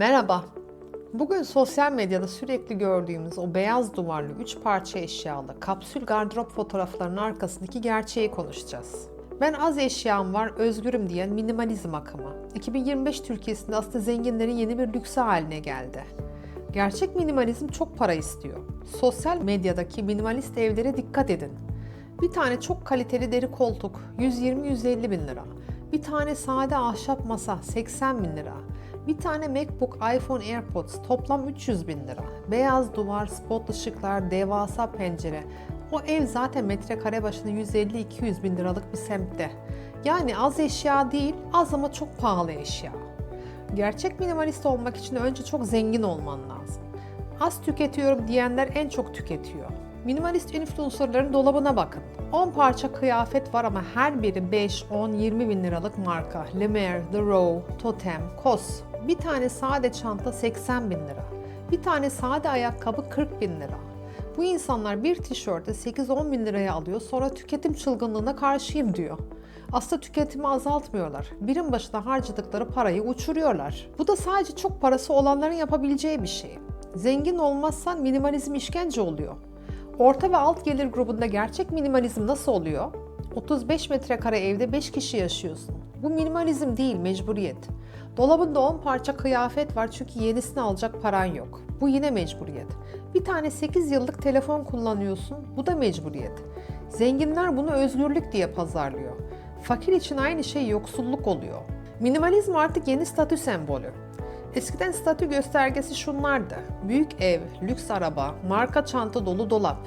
Merhaba. Bugün sosyal medyada sürekli gördüğümüz o beyaz duvarlı üç parça eşyalı kapsül gardırop fotoğraflarının arkasındaki gerçeği konuşacağız. Ben az eşyam var, özgürüm diyen minimalizm akımı. 2025 Türkiye'sinde aslında zenginlerin yeni bir lüksü haline geldi. Gerçek minimalizm çok para istiyor. Sosyal medyadaki minimalist evlere dikkat edin. Bir tane çok kaliteli deri koltuk 120-150 bin lira. Bir tane sade ahşap masa 80 bin lira. Bir tane MacBook, iPhone, AirPods toplam 300 bin lira. Beyaz duvar, spot ışıklar, devasa pencere. O ev zaten metrekare başına 150-200 bin liralık bir semtte. Yani az eşya değil, az ama çok pahalı eşya. Gerçek minimalist olmak için önce çok zengin olman lazım. Az tüketiyorum diyenler en çok tüketiyor. Minimalist influencerların dolabına bakın. 10 parça kıyafet var ama her biri 5, 10, 20 bin liralık marka. Le Mer, The Row, Totem, Kos. Bir tane sade çanta 80 bin lira. Bir tane sade ayakkabı 40 bin lira. Bu insanlar bir tişörte 8-10 bin liraya alıyor sonra tüketim çılgınlığına karşıyım diyor. Aslında tüketimi azaltmıyorlar. Birim başına harcadıkları parayı uçuruyorlar. Bu da sadece çok parası olanların yapabileceği bir şey. Zengin olmazsan minimalizm işkence oluyor. Orta ve alt gelir grubunda gerçek minimalizm nasıl oluyor? 35 metrekare evde 5 kişi yaşıyorsun. Bu minimalizm değil, mecburiyet. Dolabında 10 parça kıyafet var çünkü yenisini alacak paran yok. Bu yine mecburiyet. Bir tane 8 yıllık telefon kullanıyorsun. Bu da mecburiyet. Zenginler bunu özgürlük diye pazarlıyor. Fakir için aynı şey yoksulluk oluyor. Minimalizm artık yeni statü sembolü. Eskiden statü göstergesi şunlardı. Büyük ev, lüks araba, marka çanta dolu dolap.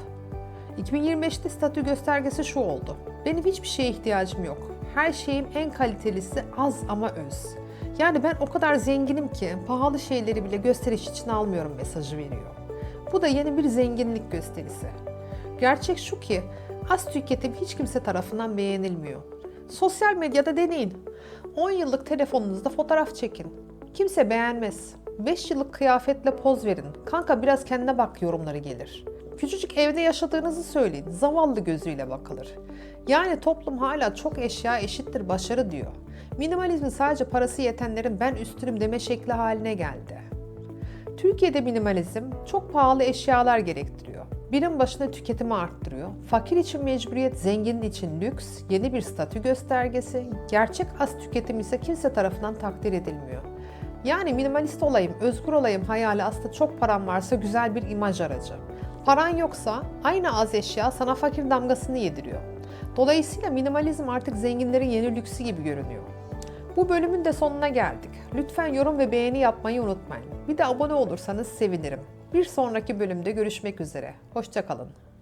2025'te statü göstergesi şu oldu. Benim hiçbir şeye ihtiyacım yok. Her şeyim en kalitelisi az ama öz. Yani ben o kadar zenginim ki pahalı şeyleri bile gösteriş için almıyorum mesajı veriyor. Bu da yeni bir zenginlik gösterisi. Gerçek şu ki az tüketim hiç kimse tarafından beğenilmiyor. Sosyal medyada deneyin. 10 yıllık telefonunuzda fotoğraf çekin. Kimse beğenmez. 5 yıllık kıyafetle poz verin. Kanka biraz kendine bak yorumları gelir. Küçücük evde yaşadığınızı söyleyin. Zavallı gözüyle bakılır. Yani toplum hala çok eşya eşittir başarı diyor. Minimalizmin sadece parası yetenlerin ben üstünüm deme şekli haline geldi. Türkiye'de minimalizm çok pahalı eşyalar gerektiriyor. Birim başına tüketimi arttırıyor. Fakir için mecburiyet, zenginin için lüks, yeni bir statü göstergesi, gerçek az tüketim ise kimse tarafından takdir edilmiyor. Yani minimalist olayım, özgür olayım hayali aslında çok param varsa güzel bir imaj aracı. Paran yoksa aynı az eşya sana fakir damgasını yediriyor. Dolayısıyla minimalizm artık zenginlerin yeni lüksü gibi görünüyor. Bu bölümün de sonuna geldik. Lütfen yorum ve beğeni yapmayı unutmayın. Bir de abone olursanız sevinirim. Bir sonraki bölümde görüşmek üzere. Hoşçakalın.